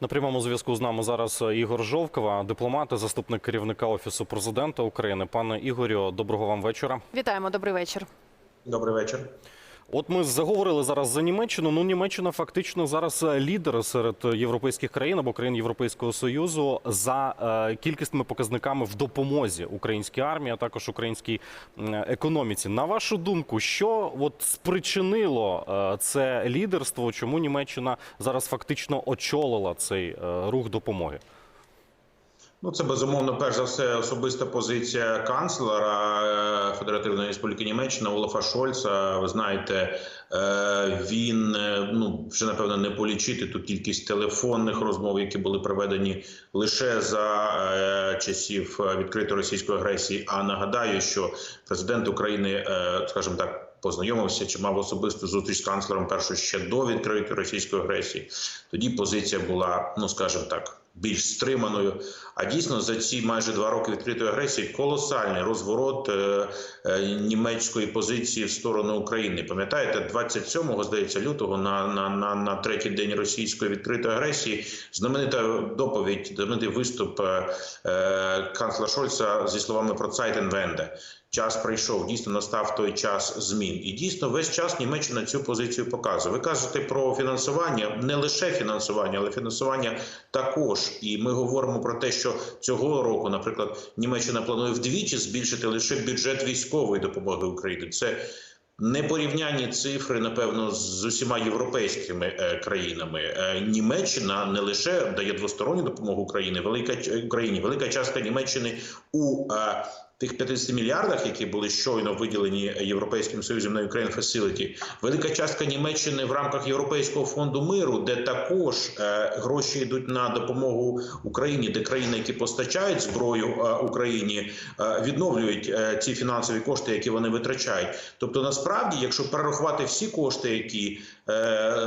На прямому зв'язку з нами зараз Ігор Жовкова, дипломат, і заступник керівника офісу президента України. Пане Ігорю, доброго вам вечора. Вітаємо, добрий вечір. Добрий вечір. От ми заговорили зараз за Німеччину. Ну, Німеччина фактично зараз лідер серед європейських країн або країн Європейського союзу за е, кількісними показниками в допомозі українській армії, а також українській економіці. На вашу думку, що от спричинило е, це лідерство? Чому Німеччина зараз фактично очолила цей е, рух допомоги? Ну, це безумовно, перш за все, особиста позиція канцлера е, Федеративної Республіки Німеччина Олафа Шольца. Ви знаєте, е, він е, ну вже напевно не полічити ту кількість телефонних розмов, які були проведені лише за часів відкритої російської агресії. А нагадаю, що президент України, скажімо так. Познайомився чи мав особисту зустріч з канцлером першу ще до відкритої російської агресії. Тоді позиція була, ну скажімо так, більш стриманою. А дійсно за ці майже два роки відкритої агресії колосальний розворот е, е, німецької позиції в сторону України. Пам'ятаєте, 27-го, здається, лютого на, на, на, на третій день російської відкритої агресії знаменита доповідь, знаменитий виступ е, е, канцлера Шольца зі словами про Цайтенвенде. Час прийшов, дійсно настав той час змін, і дійсно весь час Німеччина цю позицію показує. Ви кажете про фінансування, не лише фінансування, але фінансування також. І ми говоримо про те, що цього року, наприклад, Німеччина планує вдвічі збільшити лише бюджет військової допомоги Україні. Це непорівнянні цифри, напевно, з усіма європейськими е, країнами. Е, Німеччина не лише дає двосторонню допомогу Україні, велика Україні, велика частка Німеччини у е, тих 50 мільярдах, які були щойно виділені Європейським Союзом на Ukraine Facility, велика частка Німеччини в рамках Європейського фонду миру, де також е, гроші йдуть на допомогу Україні, де країни, які постачають зброю е, Україні, е, відновлюють ці фінансові кошти, які вони витрачають. Тобто, насправді, якщо перерахувати всі кошти, які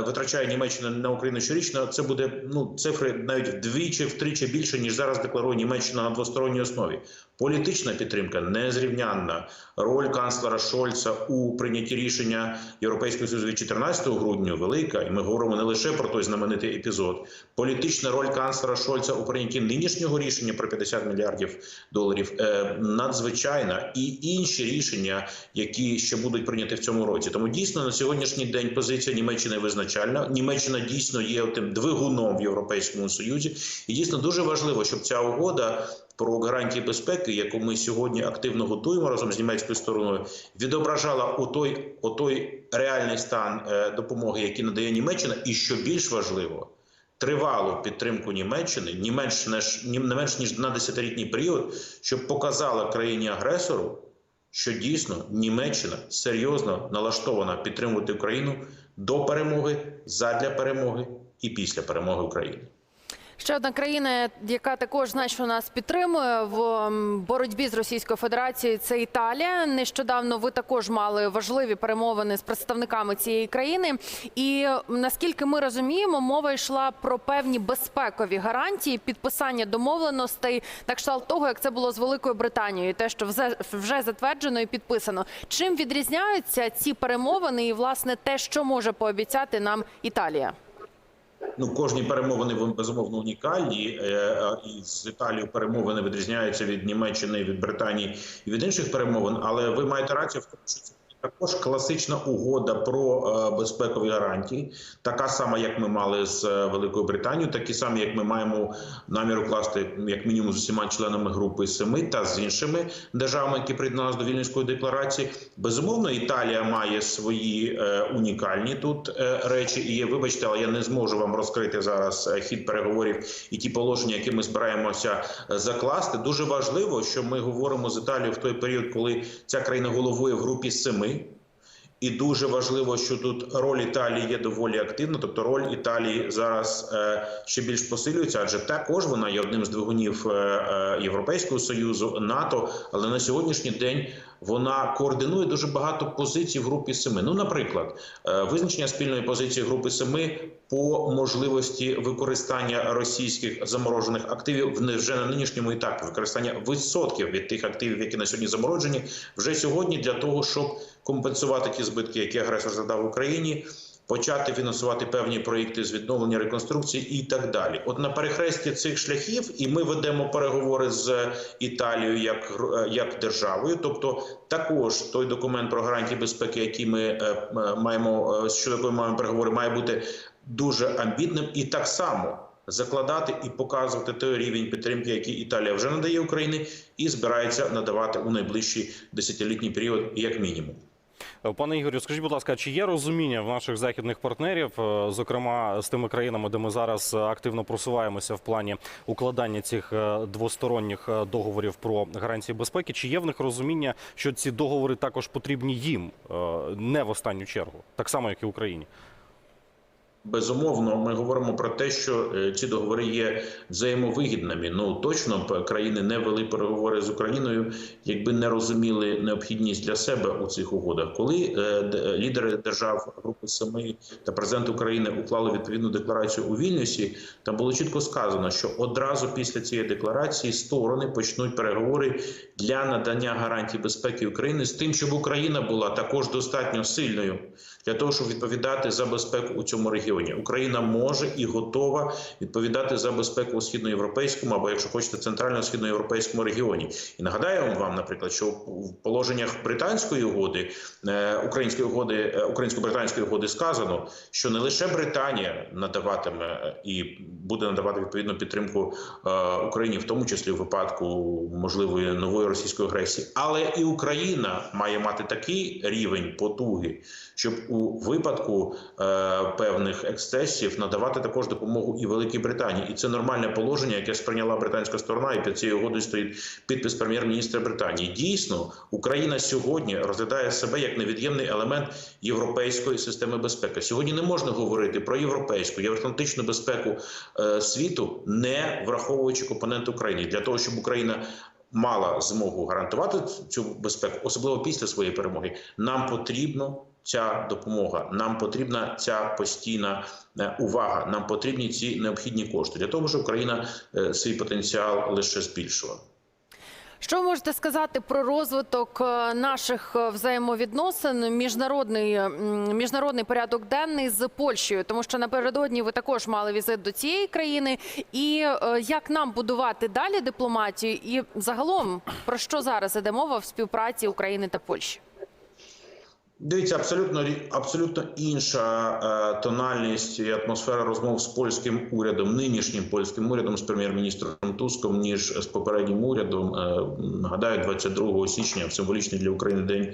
витрачає Німеччина на Україну щорічно, це буде ну цифри навіть вдвічі, втричі більше ніж зараз декларує Німеччина на двосторонній основі. Політична підтримка незрівнянна. Роль канцлера Шольца у прийнятті рішення Європейського союзу від 14 грудня велика, і ми говоримо не лише про той знаменитий епізод. Політична роль канцлера Шольца у прийнятті нинішнього рішення про 50 мільярдів доларів е, надзвичайна, і інші рішення, які ще будуть прийняті в цьому році. Тому дійсно на сьогоднішній день позиція Німеччини визначальна. Німеччина дійсно є тим двигуном в Європейському Союзі, і дійсно дуже важливо, щоб ця угода про гарантії безпеки, яку ми сьогодні активно готуємо разом з німецькою стороною, відображала у той, у той реальний стан е, допомоги, який надає Німеччина, і що більш важливо. Тривалу підтримку Німеччини не менш ніж не менш ніж на десятилітній період, щоб показала країні агресору, що дійсно Німеччина серйозно налаштована підтримувати Україну до перемоги, задля перемоги і після перемоги України. Ще одна країна, яка також значно нас підтримує в боротьбі з Російською Федерацією, це Італія. Нещодавно ви також мали важливі перемовини з представниками цієї країни. І наскільки ми розуміємо, мова йшла про певні безпекові гарантії підписання домовленостей, на кшталт того, як це було з Великою Британією, те, що вже, затверджено і підписано. Чим відрізняються ці перемовини, і власне те, що може пообіцяти нам Італія? Ну, кожні перемовини безумовно унікальні. Е, е, І з Італією перемовини відрізняються від Німеччини, від Британії і від інших перемовин. Але ви маєте рацію в тому, що це також класична угода про е, безпекові гарантії, така сама, як ми мали з е, Великою Британією, такі самі, як ми маємо намір укласти як мінімум з усіма членами групи семи та з іншими державами, які приєдналися до Вільнюської декларації. Безумовно, Італія має свої е, унікальні тут речі. І є, вибачте, але я не зможу вам розкрити зараз хід переговорів і ті положення, які ми збираємося закласти. Дуже важливо, що ми говоримо з Італією в той період, коли ця країна головує в групі семи. І дуже важливо, що тут роль Італії є доволі активна. Тобто роль Італії зараз е, ще більш посилюється, адже також вона є одним з двигунів е, е, Європейського союзу НАТО. Але на сьогоднішній день вона координує дуже багато позицій в групі семи. Ну, наприклад, е, визначення спільної позиції групи семи по можливості використання російських заморожених активів вже на нинішньому етапі використання відсотків від тих активів, які на сьогодні заморожені, вже сьогодні для того, щоб компенсувати ті збитки, які агресор задав Україні. Почати фінансувати певні проекти з відновлення реконструкції і так далі. От на перехресті цих шляхів, і ми ведемо переговори з Італією як, е, як державою. Тобто, також той документ про гарантії безпеки, який ми е, е, маємо щодо якої маємо переговори, має бути дуже амбітним і так само. Закладати і показувати той рівень підтримки, який Італія вже надає Україні, і збирається надавати у найближчий десятилітній період, як мінімум. Е, Пане Ігорю, скажіть, будь ласка, чи є розуміння в наших західних партнерів, е, зокрема з тими країнами, де ми зараз активно просуваємося в плані укладання цих е, двосторонніх договорів про гарантії безпеки? Чи є в них розуміння, що ці договори також потрібні їм не в останню чергу, так само як і Україні? Безумовно, ми говоримо про те, що е, ці договори є взаємовигідними. Ну точно б країни не вели переговори з Україною, якби не розуміли необхідність для себе у цих угодах. Коли е, д- лідери держав Групи Семи та президент України уклали відповідну декларацію у Вільнюсі, там було чітко сказано, що одразу після цієї декларації сторони почнуть переговори для надання гарантій безпеки України з тим, щоб Україна була також достатньо сильною для того, щоб відповідати за безпеку у цьому регіоні. Україна може і готова відповідати за безпеку у східноєвропейському або, якщо хочете, центрально-східноєвропейському регіоні. І нагадаю вам, наприклад, що в положеннях британської угоди, е, української угоди, е, українсько-британської угоди сказано, що не лише Британія надаватиме і буде надавати відповідну підтримку е, Україні, в тому числі в випадку можливої нової російської агресії, але і Україна має мати такий рівень потуги, щоб у випадку е, певних ексцесів надавати також допомогу і Великій Британії, і це нормальне положення, яке сприйняла британська сторона, і під цією угодою стоїть підпис прем'єр-міністра Британії. Дійсно, Україна сьогодні розглядає себе як невід'ємний елемент європейської системи безпеки. Сьогодні не можна говорити про європейську євроатлантичну безпеку е, світу, не враховуючи компонент України для того, щоб Україна. Мала змогу гарантувати цю безпеку, особливо після своєї перемоги. Нам потрібно ця допомога. Нам потрібна ця постійна е, увага. Нам потрібні ці необхідні кошти для того, щоб Україна е, свій потенціал лише збільшувала. Що можете сказати про розвиток е, наших взаємовідносин, міжнародний міжнародний порядок денний з Польщею? Тому що напередодні ви також мали візит до цієї країни, і як нам будувати далі дипломатію, і загалом про що зараз іде мова в співпраці України та Польщі? Дивіться, абсолютно абсолютно інша е, тональність і атмосфера розмов з польським урядом, нинішнім польським урядом з прем'єр-міністром Туском, ніж з попереднім урядом. Е, нагадаю, 22 січня, в символічний для України день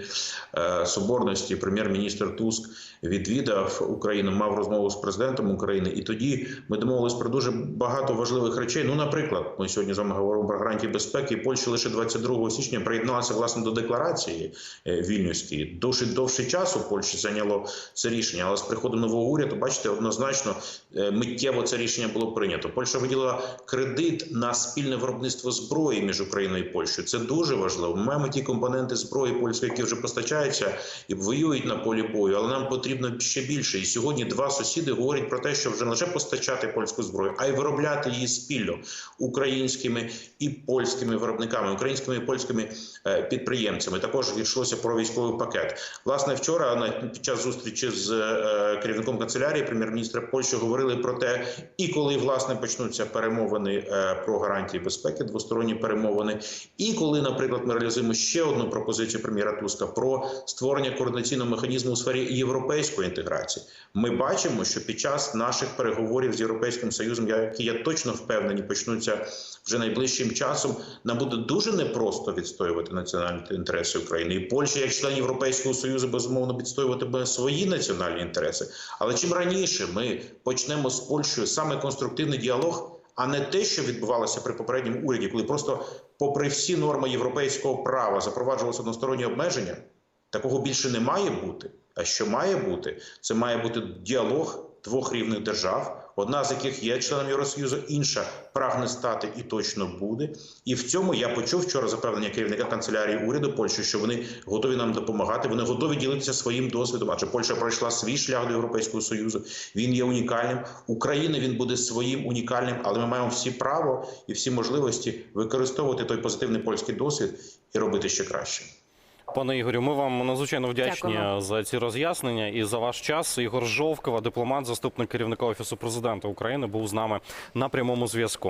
е, соборності, прем'єр-міністр Туск відвідав Україну, мав розмову з президентом України, і тоді ми домовились про дуже багато важливих речей. Ну, наприклад, ми сьогодні з вами говоримо про гарантії безпеки. Польща лише 22 січня приєдналася власне до декларації е, вільності. Досить довший час у Польщі зайняло це рішення, але з приходом нового уряду, бачите, однозначно е, миттєво це рішення було прийнято. Польща виділила кредит на спільне виробництво зброї між Україною і Польщею. Це дуже важливо. Ми маємо ті компоненти зброї польської, які вже постачаються і воюють на полі бою, але нам потрібно ще більше. І сьогодні два сусіди говорять про те, що вже не лише постачати польську зброю, а й виробляти її спільно українськими і польськими виробниками, українськими і польськими е, підприємцями. Також йшлося про військовий пакет. Власне, вчора на під час зустрічі з е, керівником канцелярії прем'єр-міністра Польщі говорили про те, і коли власне почнуться перемовини е, про гарантії безпеки, двосторонні перемовини, і коли, наприклад, ми реалізуємо ще одну пропозицію прем'єра Туска про створення координаційного механізму у сфері європейської інтеграції. Ми бачимо, що під час наших переговорів з європейським союзом, які я точно впевнені, почнуться вже найближчим часом. Нам буде дуже непросто відстоювати національні інтереси України. І Польща, як член Європейського союзу, безумовно відстоюватиме свої національні інтереси. Але чим раніше ми почнемо з Польщею саме конструктивний діалог. А не те, що відбувалося при попередньому уряді, коли просто, попри всі норми європейського права, запроваджувалося односторонні обмеження, такого більше не має бути. А що має бути? Це має бути діалог двох рівних держав, одна з яких є членом Євросоюзу, інша прагне стати і точно буде. І в цьому я почув вчора запевнення керівника канцелярії уряду Польщі, що вони готові нам допомагати. Вони готові ділитися своїм досвідом. Адже Польща пройшла свій шлях до Європейського союзу. Він є унікальним. України він буде своїм унікальним, але ми маємо всі право і всі можливості використовувати той позитивний польський досвід і робити ще краще. Пане Ігорю, ми вам надзвичайно вдячні Дякую. за ці роз'яснення і за ваш час. Ігор Жовкова, дипломат, заступник керівника офісу президента України, був з нами на прямому зв'язку.